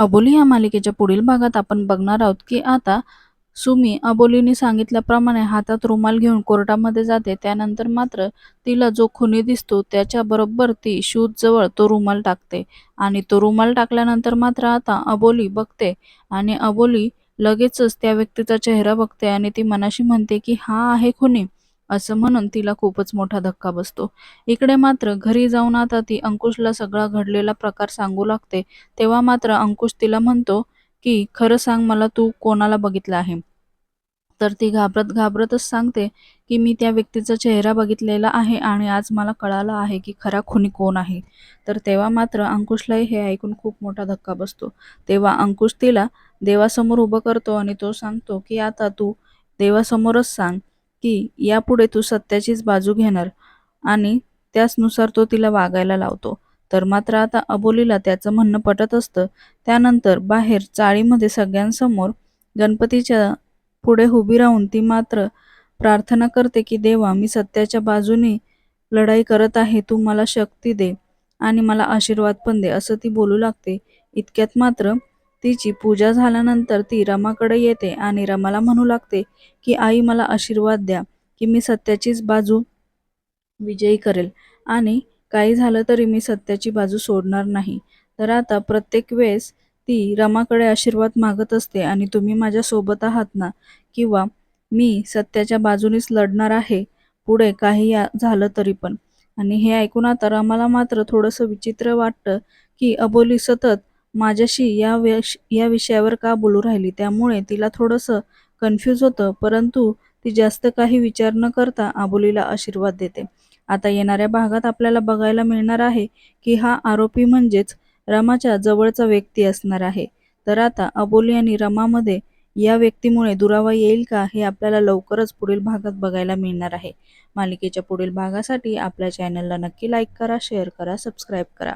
अबोली या मालिकेच्या पुढील भागात आपण बघणार आहोत की आता सुमी अबोलीने सांगितल्याप्रमाणे हातात रुमाल घेऊन कोर्टामध्ये जाते. त्यानंतर मात्र तिला जो खुनी दिसतो त्याच्या बरोबर ती शूज जवळ तो रुमाल टाकते आणि तो रुमाल टाकल्यानंतर मात्र आता अबोली बघते आणि अबोली लगेचच त्या व्यक्तीचा चेहरा बघते आणि ती मनाशी म्हणते की हा आहे खुनी. असं म्हणून तिला खूपच मोठा धक्का बसतो. इकडे मात्र घरी जाऊन आता ती अंकुशला सगळा घडलेला प्रकार सांगू लागते. तेव्हा मात्र अंकुश तिला म्हणतो की खरं सांग मला तू कोणाला बघितलं आहे? तर ती घाबरत घाबरतच सांगते की मी त्या व्यक्तीचा चेहरा बघितलेला आहे आणि आज मला कळालं आहे की खरा खुनी कोण आहे. तर तेव्हा मात्र अंकुशलाही हे ऐकून खूप मोठा धक्का बसतो. तेव्हा अंकुश तिला देवासमोर उभं करतो आणि तो सांगतो की आता तू देवासमोरच सांग. की यापुढे तू सत्याचीच बाजू घेणार आणि त्याचनुसार तो तिला वागायला लावतो. तर मात्र आता अबोलीला त्याचं म्हणणं पटत असतं. त्यानंतर बाहेर चाळीमध्ये सगळ्यांसमोर गणपतीच्या पुढे उभी राहून ती मात्र प्रार्थना करते की देवा मी सत्याच्या बाजूने लढाई करत आहे. तू मला शक्ती दे आणि मला आशीर्वाद पण दे असं ती बोलू लागते. इतक्यात मात्र तिची पूजा झाल्यानंतर ती रमाकडे येते आणि रमाला म्हणू लागते की आई मला आशीर्वाद द्या की मी सत्याचीच बाजू विजयी करेल आणि काही झालं तरी मी सत्याची बाजू सोडणार नाही. तर आता प्रत्येक वेळेस ती रमाकडे आशीर्वाद मागत असते आणि तुम्ही माझ्या सोबत आहात ना? किंवा मी सत्याच्या बाजूनेच लढणार आहे? पुढे काही या- झालं तरी पण. आणि हे ऐकून आता रमाला मात्र थोडंसं विचित्र वाटतं की अबोली सतत माझ्याशी या विष या विषयावर का बोलू राहिली? त्यामुळे तिला थोडंसं कन्फ्यूज होतं परंतु ती जास्त काही विचार न करता आबोलीला आशीर्वाद देते. आता येणाऱ्या भागात आपल्याला बघायला मिळणार आहे की हा आरोपी म्हणजेच रमाच्या जवळचा व्यक्ती असणार आहे. तर आता अबोली आणि रमामध्ये या व्यक्तीमुळे दुरावा येईल का हे आपल्याला लवकरच पुढील भागात बघायला मिळणार आहे. मालिकेच्या पुढील भागासाठी आपल्या चॅनलला नक्की लाईक करा शेअर करा सबस्क्राईब करा.